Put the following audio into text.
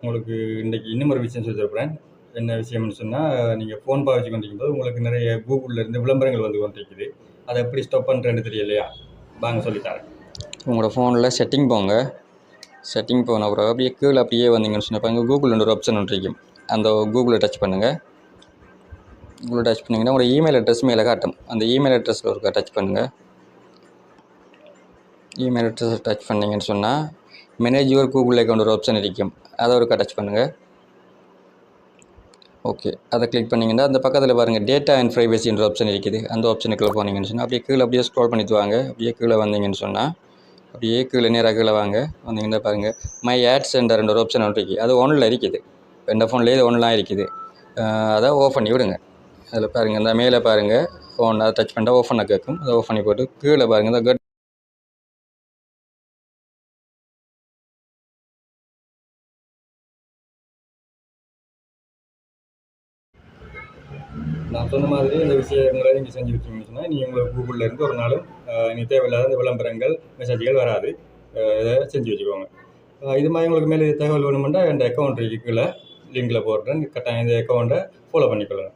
உங்களுக்கு இன்றைக்கி இன்னும் ஒரு விஷயம் சொல்லி தரப்போகிறேன் என்ன விஷயம்னு சொன்னால் நீங்கள் ஃபோன் பாவிச்சு கொண்டிருக்கும்போது உங்களுக்கு நிறைய கூகுளில் இருந்து விளம்பரங்கள் வந்து கொண்டிருக்குது அதை எப்படி ஸ்டாப் பண்ணுறேன்னு தெரியலையா? வாங்க சொல்லித்தரேன். உங்களோட ஃபோனில் செட்டிங் போங்க. செட்டிங் போன அப்புறம் அப்படியே கீழே அப்படியே வந்தீங்கன்னு சொன்னால் அங்கே கூகுள் ஒரு ஆப்ஷன் ஒன்று இருக்கும் அந்த கூகுளை டச் பண்ணுங்கள் கூகுளை டச் பண்ணிங்கன்னா உங்களோட இமெயில் அட்ரஸ் மேலே காட்டும். அந்த இமெயில் அட்ரஸில் ஒரு டச் பண்ணுங்கள் இமெயில் அட்ரஸ் டச் பண்ணீங்கன்னு சொன்னால் மேனேஜ் யுவர் கூகுள் அக்கௌண்ட் ஒரு ஆப்ஷன் இருக்கும். அதை ஒரு டச் பண்ணுங்கள் ஓகே அதை கிளிக் பண்ணிங்கன்னா அந்த பக்கத்தில் பாருங்கள் டேட்டா அண்ட் ப்ரைவசின்ற ஆப்ஷன் இருக்குது. அந்த ஆப்ஷனுக்குள்ளே போனீங்கன்னு சொன்னால் அப்படியே கீழே அப்படியே ஸ்க்ரோல் பண்ணிட்டு வாங்க. அப்படியே கீழே வந்தீங்கன்னு சொன்னால் அப்படியே கீழே நேராக கீழே வாங்க. வந்தீங்கன்னா பாருங்கள் மை ஆட் சென்டர்ன்ற ஒரு ஆப்ஷன் ஒன்று இருக்குது அது ஒன்றில் இருக்குது. எந்த ஃபோன்லேயே இது ஒன்லாம் இருக்குது. அதை ஓஃப் பண்ணி விடுங்க. அதில் பாருங்கள் இந்த மேலே பாருங்கள் ஃபோன் அதை டச் பண்ணிட்டா ஓஃப் பண்ண கேட்கும். அதை ஆஃப் பண்ணி போட்டு கீழே பாருங்கள் இந்த நான் சொன்ன மாதிரி இந்த விஷயங்களை நீங்கள் செஞ்சு வச்சிங்கன்னு சொன்னால் நீங்கள் உங்களுக்கு கூகுளில் இருந்து ஒரு நாளும் நீங்கள் தேவையில்லாத இந்த விளம்பரங்கள் மெசேஜ்கள் வராது. இதை செஞ்சு வச்சுக்கோங்க. இது மாதிரி உங்களுக்கு மேலே தகவல் வேணுமெண்டா என் அக்கௌண்ட் கீழே லிங்கில் போடுறேன். கட்டாயம் இந்த அக்கௌண்ட்டை ஃபாலோ பண்ணிக்கொள்ளுங்க.